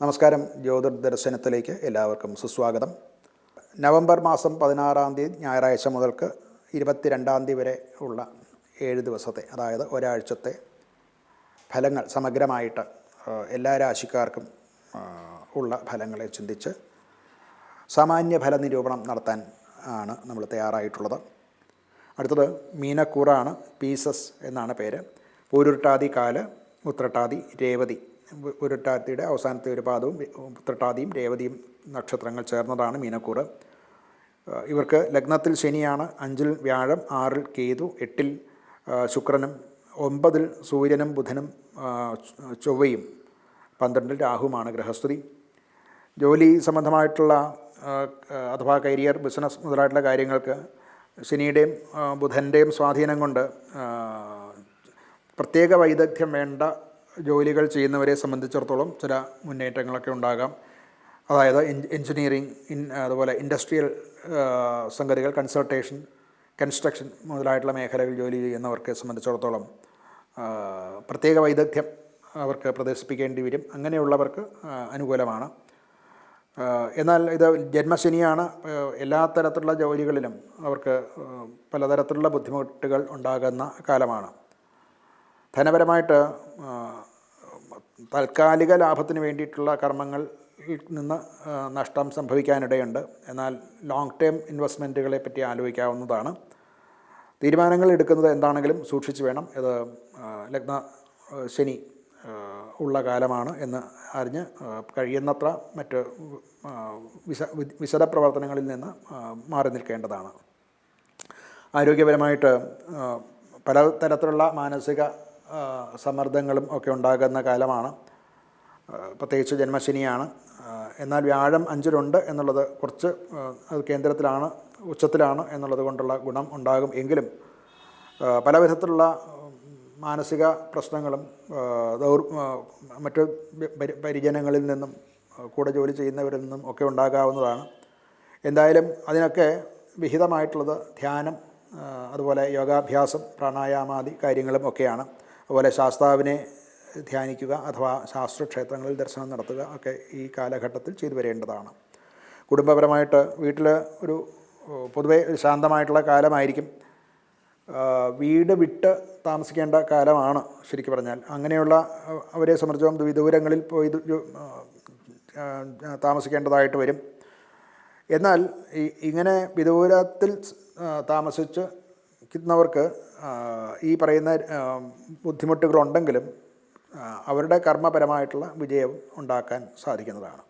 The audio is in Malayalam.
നമസ്കാരം. ജ്യോതിർ ദർശനത്തിലേക്ക് എല്ലാവർക്കും സുസ്വാഗതം. നവംബർ മാസം പതിനാറാം തീയതി ഞായറാഴ്ച മുതൽക്ക് ഇരുപത്തിരണ്ടാം തീയതി വരെ ഉള്ള ഏഴ് ദിവസത്തെ അതായത് ഒരാഴ്ചത്തെ ഫലങ്ങൾ സമഗ്രമായിട്ട് എല്ലാ രാശിക്കാർക്കും ഉള്ള ഫലങ്ങളെ ചിന്തിച്ച് സാമാന്യ ഫല നിരൂപണം നടത്താൻ ആണ് നമ്മൾ തയ്യാറായിട്ടുള്ളത്. അടുത്തത് മീനക്കൂറാണ് പീസസ് എന്നാണ് പേര്. പൂരുട്ടാതി കാൽ ഉത്രട്ടാതി രേവതി പൂരുട്ടാതിയുടെ അവസാനത്തെ ഒരു പാദവും തൃട്ടാതിയും രേവതിയും നക്ഷത്രങ്ങൾ ചേർന്നതാണ് മീനക്കൂറ്. ഇവർക്ക് ലഗ്നത്തിൽ ശനിയാണ് അഞ്ചിൽ വ്യാഴം ആറിൽ കേതു എട്ടിൽ ശുക്രനും ഒമ്പതിൽ സൂര്യനും ബുധനും ചൊവ്വയും പന്ത്രണ്ടിൽ രാഹുമാണ് ഗൃഹസ്ഥിതി. ജോലി സംബന്ധമായിട്ടുള്ള അഥവാ കരിയർ ബിസിനസ് മുതലായിട്ടുള്ള കാര്യങ്ങൾക്ക് ശനിയുടെയും ബുധന്റെയും സ്വാധീനം കൊണ്ട് പ്രത്യേക വൈദഗ്ധ്യം വേണ്ട ജോലികൾ ചെയ്യുന്നവരെ സംബന്ധിച്ചിടത്തോളം ചില മുന്നേറ്റങ്ങളൊക്കെ ഉണ്ടാകാം. അതായത് എഞ്ചിനീയറിംഗ് ഇൻ അതുപോലെ ഇൻഡസ്ട്രിയൽ സംഗതികൾ കൺസൾട്ടേഷൻ കൺസ്ട്രക്ഷൻ മുതലായിട്ടുള്ള മേഖലകളിൽ ജോലി ചെയ്യുന്നവർക്ക് സംബന്ധിച്ചിടത്തോളം പ്രത്യേക വൈദഗ്ധ്യം അവർക്ക് പ്രദർശിപ്പിക്കേണ്ടി വരും. അങ്ങനെയുള്ളവർക്ക് അനുകൂലമാണ്. എന്നാൽ ഇത് ജന്മശനിയാണ്. എല്ലാ തരത്തിലുള്ള ജോലികളിലും അവർക്ക് പലതരത്തിലുള്ള ബുദ്ധിമുട്ടുകൾ ഉണ്ടാകുന്ന കാലമാണ്. ധനപരമായിട്ട് താൽക്കാലിക ലാഭത്തിന് വേണ്ടിയിട്ടുള്ള കർമ്മങ്ങളിൽ നിന്ന് നഷ്ടം സംഭവിക്കാനിടയുണ്ട്. എന്നാൽ ലോങ് ടേം ഇൻവെസ്റ്റ്മെന്റുകളെ പറ്റി ആലോചിക്കാവുന്നതാണ്. തീരുമാനങ്ങൾ എടുക്കുന്നത് എന്താണെങ്കിലും സൂക്ഷിച്ചു വേണം. ഇത് ലഗ്ന ശനി ഉള്ള കാലമാണ് എന്ന് അറിഞ്ഞ് കഴിയുന്നത്ര മറ്റ് വിശ വിശദ പ്രവർത്തനങ്ങളിൽ നിന്ന് മാറി നിൽക്കേണ്ടതാണ്. ആരോഗ്യപരമായിട്ട് പല തരത്തിലുള്ള മാനസിക സമ്മർദ്ദങ്ങളും ഒക്കെ ഉണ്ടാകുന്ന കാലമാണ്. പ്രത്യേകിച്ച് ജന്മശനിയാണ്. എന്നാൽ വ്യാഴം അഞ്ചിലുണ്ട് എന്നുള്ളത് കുറച്ച് അത് കേന്ദ്രത്തിലാണ് ഉച്ചത്തിലാണ് എന്നുള്ളത് കൊണ്ടുള്ള ഗുണം ഉണ്ടാകും. എങ്കിലും പല വിധത്തിലുള്ള മാനസിക പ്രശ്നങ്ങളും ദൗർ മറ്റ് പരിജനങ്ങളിൽ നിന്നും കൂടെ ജോലി ചെയ്യുന്നവരിൽ നിന്നും ഒക്കെ ഉണ്ടാകാവുന്നതാണ്. എന്തായാലും അതിനൊക്കെ വിഹിതമായിട്ടുള്ളത് ധ്യാനം അതുപോലെ യോഗാഭ്യാസം പ്രാണായാമാദി കാര്യങ്ങളും ഒക്കെയാണ്. അതുപോലെ ശാസ്താവിനെ ധ്യാനിക്കുക അഥവാ ശാസ്ത്രക്ഷേത്രങ്ങളിൽ ദർശനം നടത്തുക ഒക്കെ ഈ കാലഘട്ടത്തിൽ ചെയ്തു വരേണ്ടതാണ്. കുടുംബപരമായിട്ട് വീട്ടിൽ ഒരു പൊതുവേ ശാന്തമായിട്ടുള്ള കാലമായിരിക്കും. വീട് വിട്ട് താമസിക്കേണ്ട കാലമാണ് ശരിക്കും പറഞ്ഞാൽ. അങ്ങനെയുള്ള അവരെ സംബന്ധിച്ചോളം വിദൂരങ്ങളിൽ പോയി താമസിക്കേണ്ടതായിട്ട് വരും. എന്നാൽ ഇങ്ങനെ വിദൂരത്തിൽ താമസിച്ച് ക്കുന്നവർക്ക് ആ, ഈ പറയുന്ന ബുദ്ധിമുട്ടുകളുണ്ടെങ്കിലും അവരുടെ കർമ്മപരമായിട്ടുള്ള വിജയം ഉണ്ടാക്കാൻ സാധിക്കുന്നതാണ്.